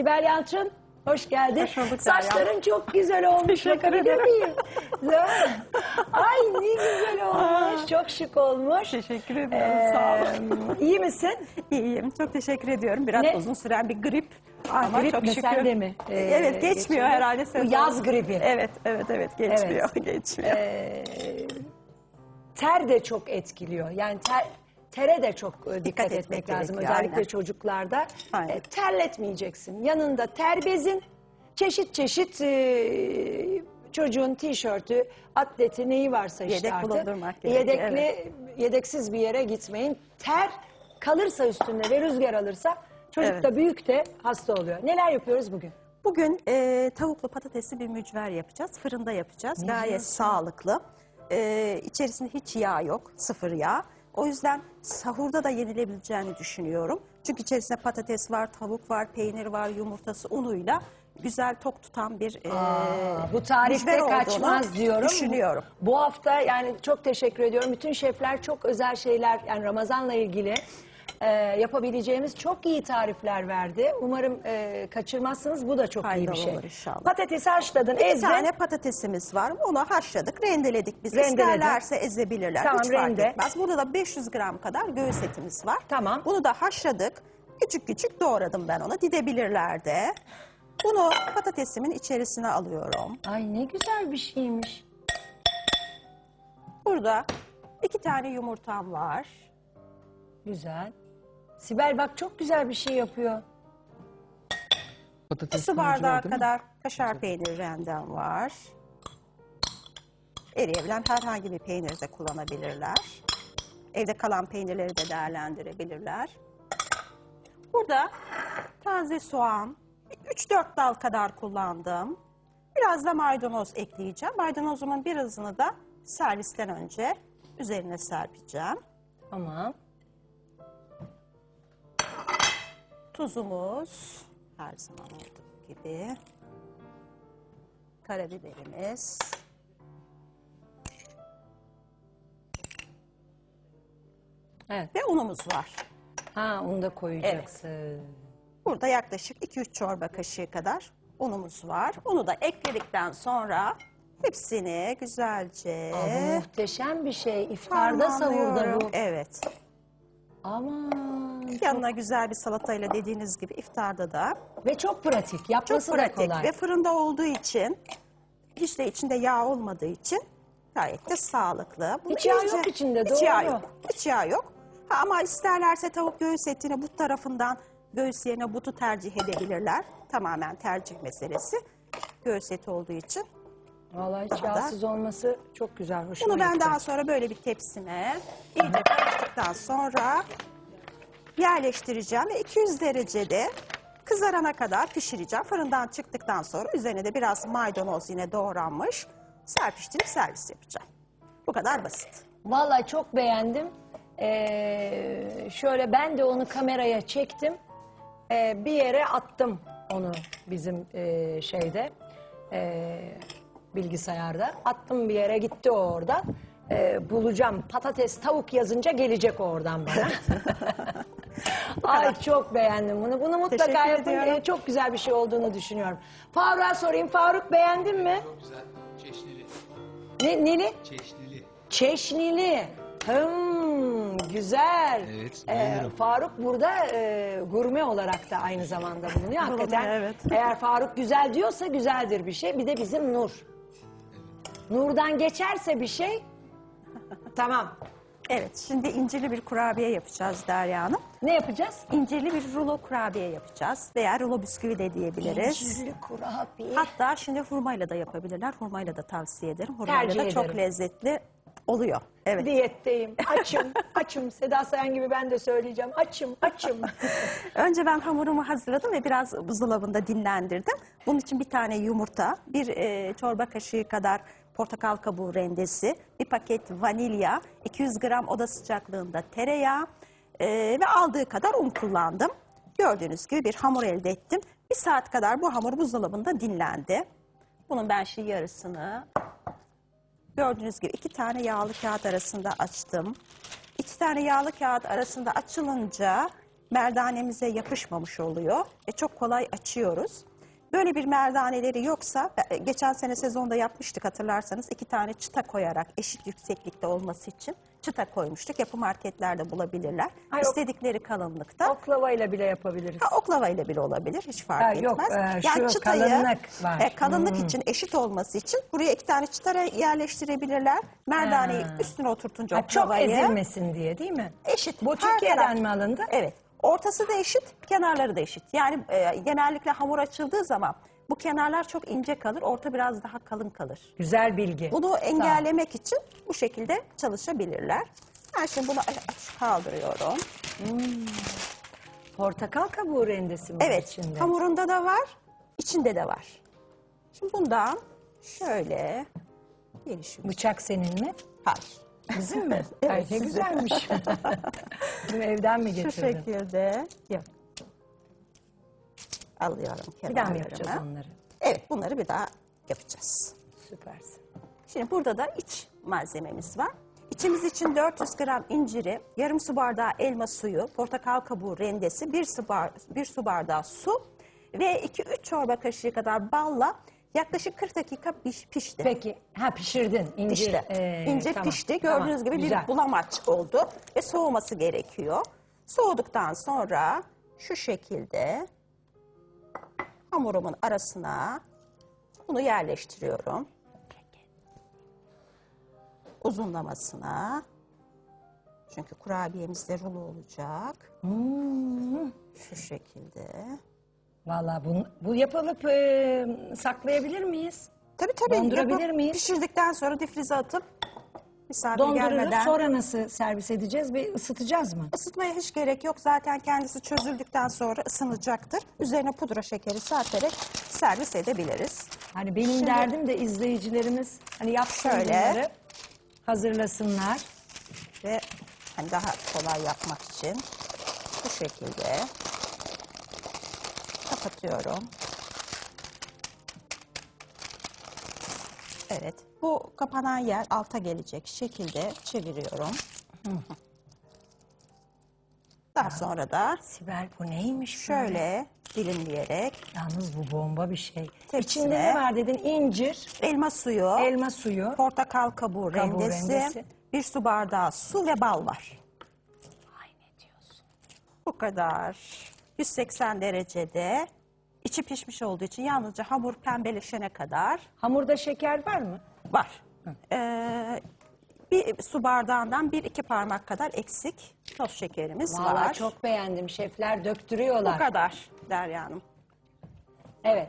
Sibel Yalçın, hoş geldin. Hoş bulduk Saçların çok güzel olmuş. Teşekkür ederim. Ay ne güzel olmuş. Çok şık olmuş. Teşekkür ederim. Sağ olun. Ee, iyi misin? İyiyim. Çok teşekkür ediyorum. Biraz Ne? uzun süren bir grip. Ah, Ama grip çok mi? şükür. Mi? Ee, evet geçmiyor geçiyor. herhalde. Bu sezon. yaz gribi. Evet evet evet geçmiyor. Geçmiyor. Ee, ter de çok etkiliyor. Yani ter, tere de çok e, dikkat, etmek etmek lazım. gerekiyor, Özellikle aynen. çocuklarda. Aynen. E, terletmeyeceksin. Yanında ter bezin, çeşit çeşit e, çocuğun tişörtü, atleti neyi varsa işte Yedek artık. bulundurmak gerekiyor, Yedekli, yedeksiz bir yere gitmeyin. Ter kalırsa üstünde ve rüzgar alırsa çocuk Evet. da büyük de hasta oluyor. Neler yapıyoruz bugün? Bugün e, tavuklu patatesli bir mücver yapacağız. Fırında yapacağız. Gayet sağlıklı. E, içerisinde hiç yağ yok. Sıfır yağ. O yüzden sahurda da yenilebileceğini düşünüyorum. Çünkü içerisinde patates var, tavuk var, peynir var, yumurtası, unuyla güzel tok tutan bir Aa, bu tarifte mücver olduğunu kaçmaz diyorum. Düşünüyorum. Bu hafta yani çok teşekkür ediyorum. Bütün şefler çok özel şeyler yani Ramazan'la ilgili e, yapabileceğimiz çok iyi tarifler verdi. Umarım e, kaçırmazsınız. Bu da çok iyi Faydalı bir şey. olur inşallah. Patatesi haşladın, Bir ezdin. tane patatesimiz var. Onu haşladık, rendeledik biz. Rendeledin. İsterlerse ezebilirler. Tamam, Hiç fark rende. etmez. Burada da 500 gram kadar göğüs etimiz var. Tamam. Bunu da haşladık. Küçük küçük doğradım ben onu. Didebilirler de. Bunu patatesimin içerisine alıyorum. Ay ne güzel bir şeymiş. Burada iki tane yumurtam var. Güzel. Sibel bak çok güzel bir şey yapıyor. Patates Su bardağı kadar kaşar peynir rendem var. Eriyebilen herhangi bir peynir de kullanabilirler. Evde kalan peynirleri de değerlendirebilirler. Burada taze soğan, 3-4 dal kadar kullandım. Biraz da maydanoz ekleyeceğim. Maydanozumun birazını da servisten önce üzerine serpeceğim. Tamam. Tuzumuz her zaman olduğu gibi. Karabiberimiz. Evet. Ve unumuz var. Ha onu da koyacaksın. Burada yaklaşık 2-3 çorba kaşığı kadar unumuz var. Unu da ekledikten sonra hepsini güzelce Aa, bu muhteşem bir şey. İftarda harmanlıyorum. bu. Evet. Aman. Yanına güzel bir salatayla dediğiniz gibi iftarda da Ve çok pratik. çok Yapması da pratik kolay. ve fırında olduğu için hiç de içinde yağ olmadığı için gayet de sağlıklı. Bunu Hiç yağ yok içinde, Hiç doğru. yağ yok. Hiç yağ yok. Ha, ama isterlerse tavuk göğüs etini but tarafından göğüs yerine butu tercih edebilirler. Tamamen tercih meselesi. Göğüs eti olduğu için. Vallahi hiç yağsız olması çok güzel. Hoşuma Bunu ben gitti. daha sonra böyle bir tepsime iyice karıştıktan sonra yerleştireceğim ve 200 derecede kızarana kadar pişireceğim. Fırından çıktıktan sonra üzerine de biraz maydanoz yine doğranmış serpiştirip servis yapacağım. Bu kadar basit. Vallahi çok beğendim. Ee, şöyle ben de onu kameraya çektim. Ee, bir yere attım onu bizim e, şeyde e, bilgisayarda. Attım bir yere gitti o orada. Ee, bulacağım patates tavuk yazınca gelecek o oradan bana. Ay çok beğendim bunu. Bunu mutlaka Teşekkür yapın. ediyorum. Ee, çok güzel bir şey olduğunu düşünüyorum. Faruk'a sorayım. Faruk beğendin mi? Çok güzel. Çeşnili. Ne, neli? Çeşnili. Çeşnili. Hmm, güzel. Evet, Ee, bayılırım. Faruk burada e, gurme olarak da aynı zamanda bulunuyor. Hakikaten evet. eğer Faruk güzel diyorsa güzeldir bir şey. Bir de bizim Nur. Nur'dan geçerse bir şey tamam. Evet şimdi incirli bir kurabiye yapacağız Derya Hanım. Ne yapacağız? İncirli bir rulo kurabiye yapacağız veya rulo bisküvi de diyebiliriz. İncirli kurabiye. Hatta şimdi hurmayla da yapabilirler. Hurmayla da tavsiye ederim. Hurmayla Tercih da çok ederim. lezzetli oluyor. Evet. Diyetteyim. Açım, açım. Seda Sayan gibi ben de söyleyeceğim. Açım, açım. Önce ben hamurumu hazırladım ve biraz buzdolabında dinlendirdim. Bunun için bir tane yumurta, bir e, çorba kaşığı kadar portakal kabuğu rendesi, bir paket vanilya, 200 gram oda sıcaklığında tereyağı e, ve aldığı kadar un kullandım. Gördüğünüz gibi bir hamur elde ettim. Bir saat kadar bu hamur buzdolabında dinlendi. Bunun ben şimdi yarısını Gördüğünüz gibi iki tane yağlı kağıt arasında açtım. İki tane yağlı kağıt arasında açılınca merdanemize yapışmamış oluyor ve çok kolay açıyoruz. Böyle bir merdaneleri yoksa e, geçen sene sezonda yapmıştık hatırlarsanız iki tane çıta koyarak eşit yükseklikte olması için çıta koymuştuk. Yapı marketlerde bulabilirler. Ay, o- İstedikleri kalınlıkta. Oklavayla bile yapabiliriz. Ha, oklava ile bile olabilir hiç fark Ha, etmez. yok, e, şu kalınlık var. e, kalınlık için eşit olması için buraya iki tane çıtara yerleştirebilirler. Merdaneyi Ha. üstüne oturtunca Ha, çok ezilmesin diye değil mi? Eşit. Bu Türkiye'den mi alındı? Evet. Ortası da eşit, kenarları da eşit. Yani e, genellikle hamur açıldığı zaman bu kenarlar çok ince kalır, orta biraz daha kalın kalır. Güzel bilgi. Bunu engellemek için bu şekilde çalışabilirler. Ben şimdi bunu aç kaldırıyorum. Portakal kabuğu rendesi mi Evet, içinde? hamurunda da var, içinde de var. Şimdi bundan şöyle gelişim. Bıçak senin mi? Hayır. Bizim mi? Evet, Ay, ne sizin. güzelmiş. Bunu evden mi Şu getirdin? şekilde Yok. alıyorum Bir daha mı yapacağız onları? Evet, bunları bir daha yapacağız. Süpersin. Şimdi burada da iç malzememiz var. İçimiz için 400 gram inciri, yarım su bardağı elma suyu, portakal kabuğu rendesi, bir su, bar- bir su bardağı su ve 2-3 çorba kaşığı kadar balla yaklaşık 40 dakika piş- pişti. Peki, ha pişirdin. İncir, İşte ee, ince tamam, pişti. tamam, Gördüğünüz gibi güzel. bir bulamaç oldu ve soğuması gerekiyor. Soğuduktan sonra şu şekilde hamurumun arasına bunu yerleştiriyorum. Uzunlamasına. Çünkü kurabiyemizde rulo olacak. Hmm. Şu şekilde. Vallahi bu, bu yapılıp ee, saklayabilir miyiz? Tabii tabii. Dondurabilir yapıp miyiz? Pişirdikten sonra difrize atıp misafir Dondururuz gelmeden. sonra nasıl servis edeceğiz ve ısıtacağız mı? Isıtmaya hiç gerek yok. Zaten kendisi çözüldükten sonra ısınacaktır. Üzerine pudra şekeri serperek servis edebiliriz. Hani benim Şimdi- derdim de izleyicilerimiz hani yapsın Şöyle. bunları, hazırlasınlar. Ve hani daha kolay yapmak için bu şekilde kapatıyorum. Evet. Bu kapanan yer alta gelecek şekilde çeviriyorum. Daha sonra da Sibel bu neymiş şöyle dilimleyerek Yalnız bu bomba bir şey. Tepsine- İçinde ne var dedin? İncir, elma suyu, elma suyu. portakal kabuğu, Kabuğu rendesi, rendesi. bir su bardağı su ve bal var. Ay ne diyorsun? Bu kadar. 180 derecede içi pişmiş olduğu için yalnızca hamur pembeleşene kadar Hamurda şeker var mı? var. Ee, bir su bardağından bir iki parmak kadar eksik toz şekerimiz Vallahi var. çok beğendim. Şefler Bu döktürüyorlar. kadar Derya Hanım. Evet.